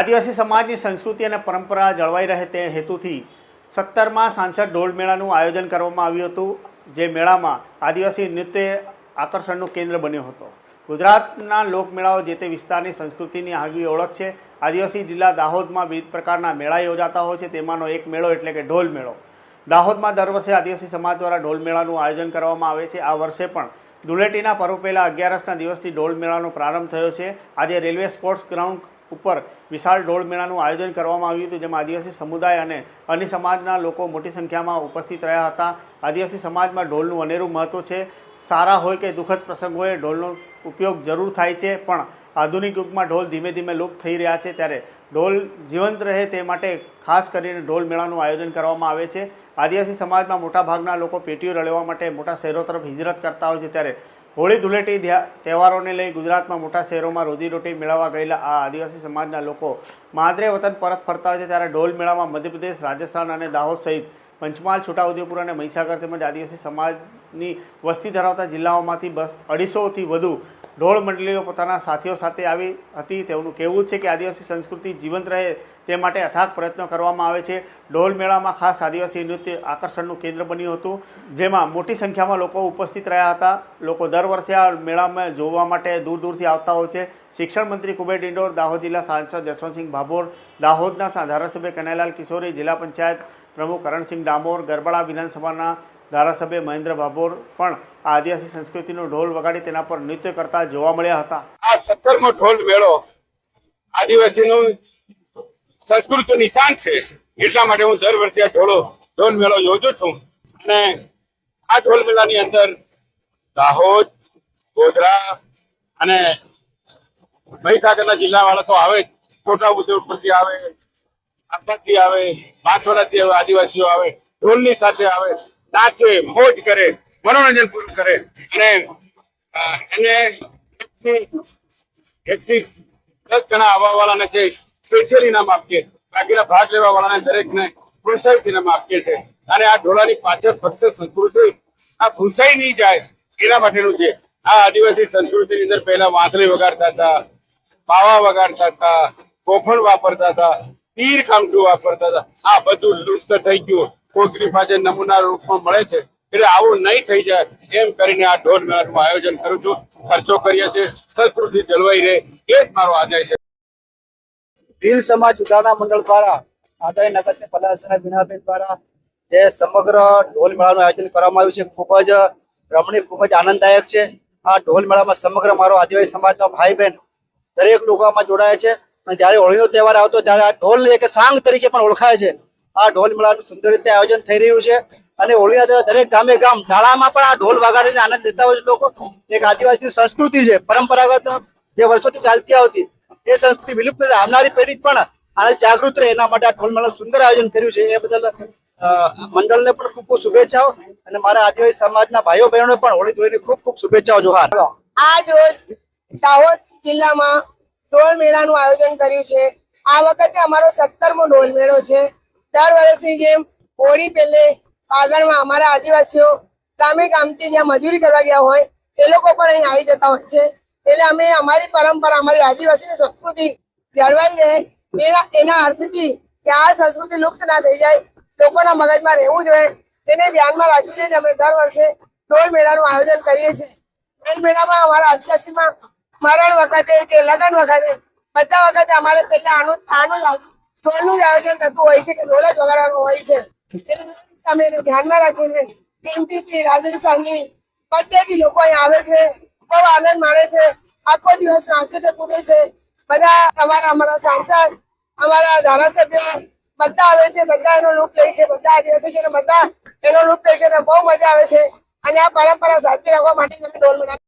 આદિવાસી સમાજની સંસ્કૃતિ અને પરંપરા જળવાઈ રહે તે હેતુથી સત્તરમાં સાંસદ ઢોલ મેળાનું આયોજન કરવામાં આવ્યું હતું, જે મેળામાં આદિવાસી નૃત્ય આકર્ષણનું કેન્દ્ર બન્યો હતો. ગુજરાતના લોકમેળાઓ જે તે વિસ્તારની સંસ્કૃતિની આગવી ઓળખ છે. આદિવાસી જિલ્લા દાહોદમાં વિવિધ પ્રકારના મેળા યોજાતા હોય છે. તેમાંનો એક મેળો એટલે કે ઢોલ મેળો. દાહોદમાં દર વર્ષે આદિવાસી સમાજ દ્વારા ઢોલ મેળાનું આયોજન કરવામાં આવે છે. આ વર્ષે પણ ધૂળેટીના પર્વ પહેલા અગિયારસના દિવસથી ઢોલ મેળાનો પ્રારંભ થયો છે. આજે રેલવે સ્પોર્ટ્સ ગ્રાઉન્ડ ઉપર વિશાળ મેળાનું આયોજન કરવામાં આવ્યું હતું, જેમાં આદિવાસી સમુદાય અને અન્ય સમાજના લોકો મોટી સંખ્યામાં ઉપસ્થિત રહ્યા હતા. આદિવાસી સમાજમાં ઢોલનું અનેરું મહત્ત્વ છે. સારા હોય કે દુઃખદ પ્રસંગોએ ઢોલનો ઉપયોગ જરૂર થાય છે, પણ આધુનિક યુગમાં ઢોલ ધીમે ધીમે લુપ્ત થઈ રહ્યા છે. ત્યારે ઢોલ જીવંત રહે તે માટે ખાસ કરીને ઢોલ મેળાનું આયોજન કરવામાં આવે છે. આદિવાસી સમાજમાં મોટાભાગના લોકો પેટીઓ રળવા માટે મોટા શહેરો તરફ હિજરત કરતા હોય છે. ત્યારે હોળી ધૂળેટી તહેવારોને લઈ ગુજરાતમાં મોટા શહેરોમાં રોજીરોટી મેળવવા ગયેલા આ આદિવાસી સમાજના લોકો માદરે વતન પરત ફરતા હોય છે ત્યારે ઢોલ મેળામાં મધ્યપ્રદેશ, રાજસ્થાન અને દાહોદ સહિત પંચમહાલ, છોટાઉદેપુર અને મહીસાગર તેમજ આદિવાસી સમાજની વસ્તી ધરાવતા જિલ્લાઓમાંથી બસ અઢીસોથી વધુ ઢોળ મંડળીઓ પોતાના સાથીઓ સાથે આવી હતી. તેઓનું કહેવું છે કે આદિવાસી સંસ્કૃતિ જીવંત રહે તે માટે અથાગ પ્રયત્નો કરવામાં આવે છે. ઢોલ મેળામાં ખાસ આદિવાસી નૃત્ય આકર્ષણનું કેન્દ્ર બન્યું હતું, જેમાં મોટી સંખ્યામાં લોકો ઉપસ્થિત રહ્યા હતા. લોકો દર વર્ષે આ મેળામાં જોવા માટે દૂર દૂરથી આવતા હોય છે. શિક્ષણ મંત્રી કુબેર ડિંડોર, દાહોદ જિલ્લા સાંસદ જસવંતસિંહ ભાભોર, દાહોદના ધારાસભ્ય કનૈલાલ કિશોરી, જિલ્લા પંચાયત પ્રમુખ કરણસિંહ ડામોર, ગરબડા વિધાનસભાના ધારાસભ્ય મહેન્દ્ર ભાભોર પણ આદિવાસી સંસ્કૃતિનો ઢોલ વગાડી તેના પર નૃત્ય કરતા જોવા મળ્યા હતા. આ સત્તરમો ઢોલ મેળો આદિવાસીનું સંસ્કૃતિ નિશાન છે. એટલા માટે હું દર વર્ષે આ ઢોળો ઢોલ મેળો યોજું છું. અને આ ઢોલ મેળાની અંદર દાહોદ, ગોધરા અને મહીસાગરના જિલ્લા વાળા તો આવે. છોટા ઉદેપુર પરથી આવે આપાથી આવે, બાંસવાડાથી આવે, આદિવાસીઓ આવે, ઢોલની સાથે આવે. નાચે મોજ કરે, મનોરંજન પૂરું કરે. અને એને એકથી બાકીના ભાગ લેવા વાળાને દરેકને છીએ. અને આ ઢોળાની પાછળ ફક્ત સંસ્કૃતિ, આ ભૂસાઈ નહીં જાય, એના માટેનું છે. આ આદિવાસી સંસ્કૃતિની અંદર પહેલા વાંસળી વગાડતા હતા, પાવા વગાડતા હતા, કોફણ વાપરતા હતા, તીર કામઠું વાપરતા હતા. આ બધું લુપ્ત થઈ ગયું. કોકરી પાસે નમૂના રૂપમાં મળે છે. એટલે આવું નહીં થઈ જાય એમ કરીને આ ઢોલ મેળાનું આયોજન કરું છું. ખર્ચો કરીએ છીએ. સંસ્કૃતિ જળવાઈ રહે એ જ મારો આદાય છે. ભીલ સમાજ ઉદાહરણ મંડળ દ્વારા આદાય નગરસિંહ પલાસના વિનાબેન દ્વારા જે સમગ્ર ઢોલ મેળાનું આયોજન કરવામાં આવ્યું છે, ખૂબ જ રમણીય, ખૂબ જ આનંદદાયક છે. આ ઢોલ મેળામાં સમગ્ર મારો આદિવાસી સમાજનો ભાઈ બહેન દરેક લોકોમાં જોડાય છે. અને જ્યારે હોળીનો તહેવાર આવતો ત્યારે આ ઢોલ એક સાંગ તરીકે પણ ઓળખાય છે. આ ઢોલ મેળાનું સુંદર રીતે આયોજન થઈ રહ્યું છે. અને હોળીના તહેવાર દરેક ગામે ગામ નાળામાં પણ આ ઢોલ વગાડીને આનંદ લેતા હોય છે લોકો. એક આદિવાસી સંસ્કૃતિ છે, પરંપરાગત જે વર્ષોથી ચાલતી આવતી, એ સંસ્કૃતિ વિલુપ્ત. આવનારી પેઢી પણ આને જાગૃત રહે. એના માટે આ ઢોલ મેળાનું સુંદર આયોજન કર્યું છે. એ બદલ મંડળને પણ ખૂબ ખૂબ શુભેચ્છાઓ. અને મારા આદિવાસી સમાજના ભાઈઓ બહેનોને પણ હોળી ધોળીની ખૂબ ખૂબ શુભેચ્છાઓ, જોહાર. આજ રોજ દાહોદ જિલ્લામાં ઢોલ મેળાનું આયોજન કર્યું છે. આ વખતે અમારો સત્તરમો ઢોલ મેળો છે. દર વર્ષની જેમ હોળી પહેલે ફાગણમાં અમારા આદિવાસીઓ ગામે ગામથી જ્યાં મજૂરી કરવા ગયા હોય, એ લોકો પણ અહીં આવી જતા હોય છે. એટલે અમે અમારી પરંપરા, અમારી આદિવાસીની સંસ્કૃતિ જળવાઈ રહે એના એના અર્થથી કે આ સંસ્કૃતિ લુપ્ત ના થઈ જાય, લોકોના મગજમાં રહેવું જોઈએ, એને ધ્યાનમાં રાખીને જ અમે દર વર્ષે ઢોલ મેળાનું આયોજન કરીએ છીએ. ઢોલ મેળામાં અમારા આદિવાસીમાં મરણ વખતે કે લગ્ન વખતે, બધા વખતે અમારે પહેલા આનું આનું જ આયોજન- ઢોલનું જ આયોજન થતું હોય છે કે ઢોલ જ વગાડવાનું હોય છે. અમે એને ધ્યાનમાં રાખીને એમપીથી રાજસ્થાનની બધેથી લોકો અહીં આવે છે. બહુ આનંદ માણે છે. આખો દિવસ નાચે છે કૂદે છે. બધા અમારા અમારા સાંસદ, અમારા ધારાસભ્યો બધા આવે છે, બધા એનો લૂપ લે છે. બધા આદિવાસી છે બધા એનો લૂપ લે છે અને બહુ મજા આવે છે. અને આ પરંપરા સાચવી રાખવા માટે અમે ઢોલ મેળા